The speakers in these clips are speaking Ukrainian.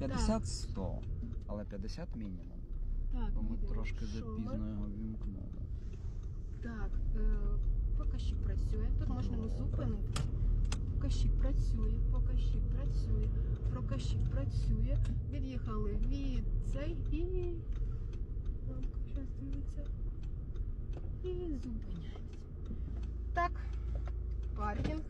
50-100, але 50 мінімум. Так, Бо ми їдемо. трошки Що ми? запізно його вімкнули. Так, е, показчик працює. Тут можна не зупинити. Показчик працює, показчик працює, показчик працює. Від'їхали від цей і. Ламка зараз дивиться. І зупиняємося. Так, паркінг,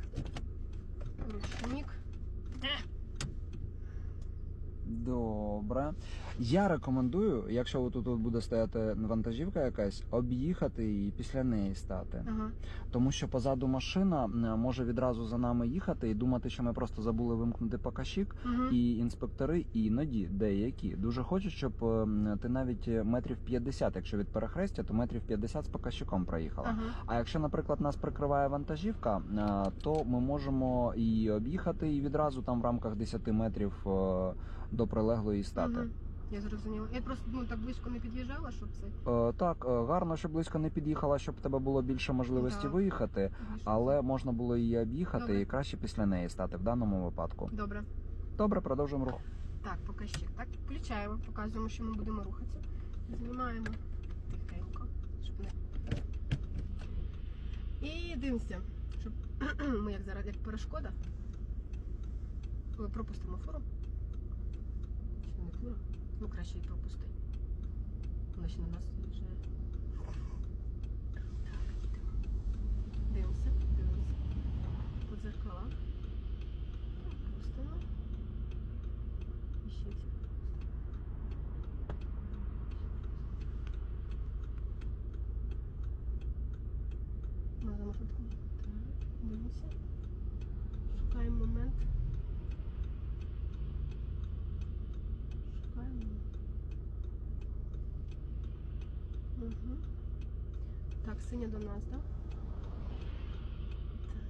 do Добре. Я рекомендую, якщо тут буде стояти вантажівка якась, об'їхати її і після неї стати. Ага. Тому що позаду машина може відразу за нами їхати і думати, що ми просто забули вимкнути покащик. Угу. І інспектори іноді деякі дуже хочуть, щоб ем, ти навіть метрів 50, якщо від перехрестя, то метрів 50 з покащиком проїхала. Ага. А якщо, наприклад, нас прикриває вантажівка, е, то ми можемо її об'їхати і відразу там в рамках 10 метрів е, до прилеглої стати. Я зрозуміла. Я просто ну, так близько не під'їжджала, щоб це. Е, Так, е, гарно, щоб близько не під'їхала, щоб тебе було більше можливості Да. виїхати, але можна було її об'їхати Добре. і краще після неї стати в даному випадку. Добре. Добре, продовжуємо рух. Так, покажчик. Так, включаємо, показуємо, що ми будемо рухатися. Знімаємо тихенько, щоб не. І дивимося, щоб ми як зараз як перешкода. Ой, пропустимо фуру. Не фура? Ну краще її пропусти. Вона на нас заїжджає. Так, йдемо. Дивимося, дивимося. По дзеркалах. Пропустимо. І ще ці. На маршрутку. Так, дивимося. Шукаємо момент. Угу. Так, синя до нас, так? Так.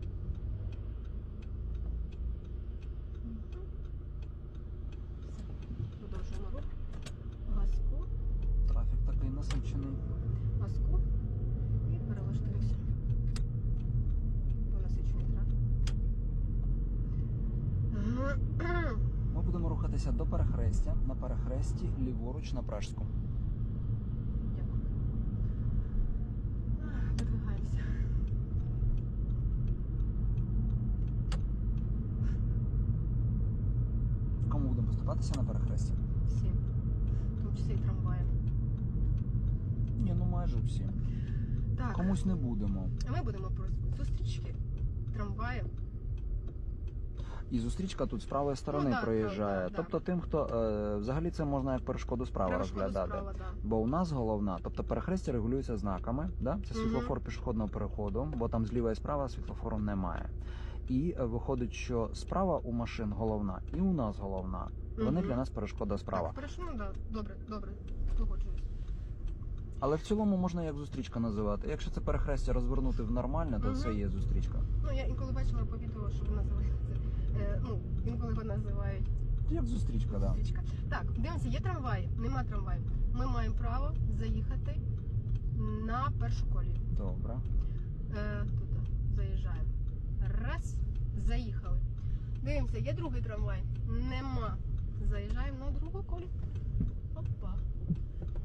Ці до нас. Мгм. Все, продовжуємо рух. Газку, Трафік такий насичений. Рухатися до перехрестя. На перехресті ліворуч на Пражську. Дякую. Видвигаємося. Кому будемо поступатися на перехресті? Всі. В тому числі і трамваєм. Ні, ну майже всі. Так, Комусь не будемо. а ми будемо про зустрічки трамваєм. І зустрічка тут з правої сторони Ну, да, проїжджає. да, да, тобто тим, хто е, взагалі це можна як перешкоду справа Перешкода розглядати. справа, да. Бо у нас головна, тобто перехрестя регулюється знаками, да? це Мгм. світлофор пішохідного переходу, бо там зліва і справа світлофору немає. І е, виходить, що справа у машин головна, і у нас головна. Вони Мгм. для нас перешкода справа. Так, хорошо, ну да, добре, добре, погоджуюсь. Але в цілому можна як зустрічка називати. Якщо це перехрестя розвернути в нормальне, то Мгм. це є зустрічка. Ну, я інколи бачила по відео, що називають це. Е, ну, інколи його називають Як зустрічка, так. Да. зустрічка. Так, дивимося, є трамвай, нема трамваю. Ми маємо право заїхати на першу колію. Добре. Е, туди заїжджаємо. Раз, заїхали. Дивимося, є другий трамвай. Нема. Заїжджаємо на другу колію. Опа.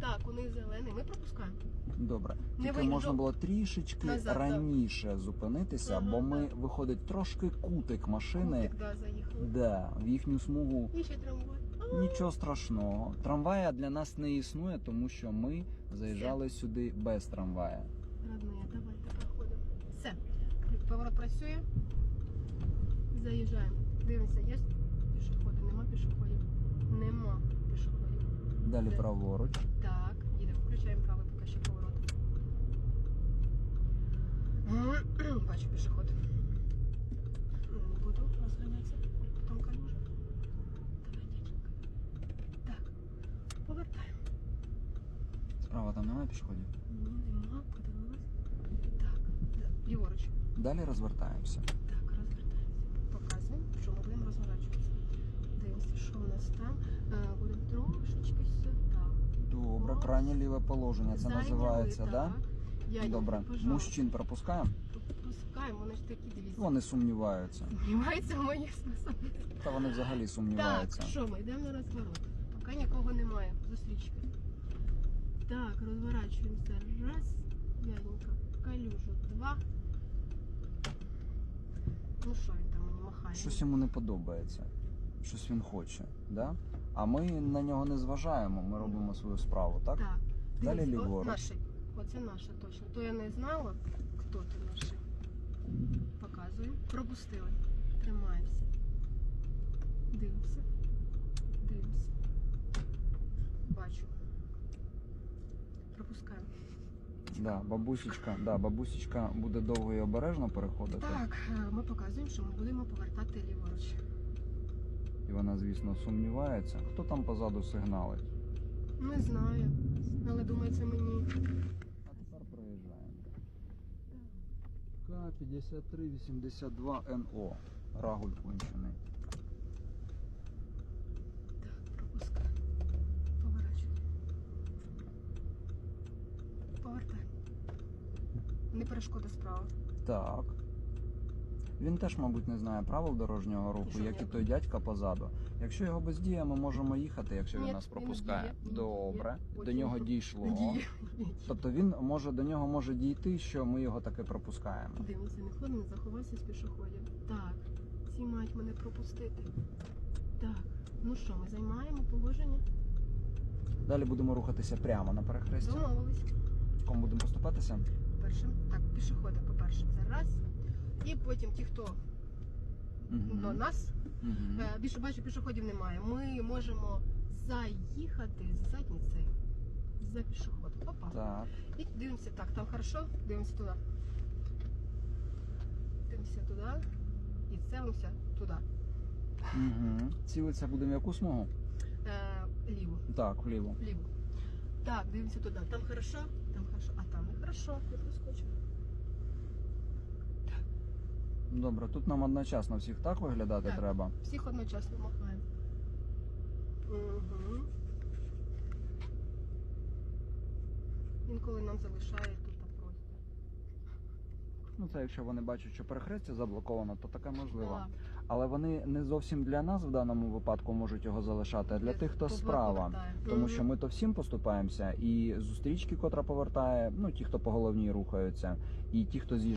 Так, у них зелений. Ми пропускаємо. Добре. Не Тільки виїжджав. можна було трішечки Назад, раніше зупинитися, Ага, бо ми так. виходить трошки кутик машини. Кутик, да, заїхали. Да, в їхню смугу І ще трамвай. А, нічого страшного. Трамвая для нас не існує, тому що ми заїжджали сюди без трамвая. Родные, давайте проходимо. Все. Поворот працює. Заїжджаємо. Дивимося, є пішоходи, нема пішоходів. Нема пішоходів. Далі Де? праворуч. Так, їдемо. Включаємо правий поки що поворот. Бачу пішоход. Не буду розганятися. Там калюжа. Давай, дяденька. Так. Повертаємо. Справа там немає пішоходів. Ні, нема, подивилась. Так, да, ліворуч. Далі розвертаємося. Так, розвертаємося. Показуємо, що ми будемо розворачуватися. Дивимося, що у нас там. Е, Будемо трошечки сюди. Добре, крайнє ліве положення. Це Зайняли, називається, так. да? Я Добре. Мужчин пропускаємо. Пропускаємо, вони ж такі дивіться. Вони сумніваються. Знімаються в моїх способностях. Та вони взагалі сумніваються. Так, що ми йдемо на розворот. Поки нікого немає. Зустрічки. Так, розворачуємося. Раз. Яденька. Калюжу. Два. Ну що він там мені махає? Щось йому не подобається. Щось він хоче. Да? А ми на нього не зважаємо, ми робимо свою справу, так? Так. Далі Дивись, ліворуч. Оце наша точно. То я не знала, хто ти наші. Показую. Пропустили. Тримаємося. Дивимося. Дивимося. Бачу. Пропускаємо. Да, бабусечка, да, бабусечка буде довго і обережно переходити. Так, е, ми показуємо, що ми будемо повертати ліворуч. І вона, звісно, сумнівається. Хто там позаду сигналить? Не знаю. Але думаю, це мені. К-5382НО. Рагуль кончений. Так, пропускаю. Поворачуй. Повертай. Не перешкода справа. Так. Він теж, мабуть, не знає правил дорожнього руху, як і той дядька позаду. Якщо його бездіє, ми можемо їхати, якщо він нас пропускає. Добре. До нього дійшло. Тобто він може до нього може дійти, що ми його таки пропускаємо. Дивимося, не ходимо, не заховайся з пішоходів. Так, ці мають мене пропустити. Так, ну що, ми займаємо положення? Далі будемо рухатися прямо на перехресті. Домовились. Кому будемо поступатися? Першим. Так, пішоходи, по-перше, це раз. І потім ті, хто до нас, е, більше бачу, пішоходів немає. Ми можемо заїхати з задніцею за пішоход. Опа. Так. І дивимося так, там хорошо, дивимося туди. Дивимося туди і цілимося туди. Угу. Цілиться будемо в яку смугу? Е, ліво, Так, вліво. ліво. Так, дивимося туди. Там хорошо, там хорошо, а там не хорошо. Я проскочу. Добре, тут нам одночасно всіх так виглядати Так. треба. Всіх одночасно махаємо. Угу. Інколи нам залишає тут просто. Ну це якщо вони бачать, що перехрестя заблоковано, то таке можливо. Так, Але вони не зовсім для нас в даному випадку можуть його залишати, а для тих, хто справа. Тому Мгм. що ми то всім поступаємося, і зустрічки, котра повертає, ну ті, хто по головній рухаються, і ті, хто з'їжджає.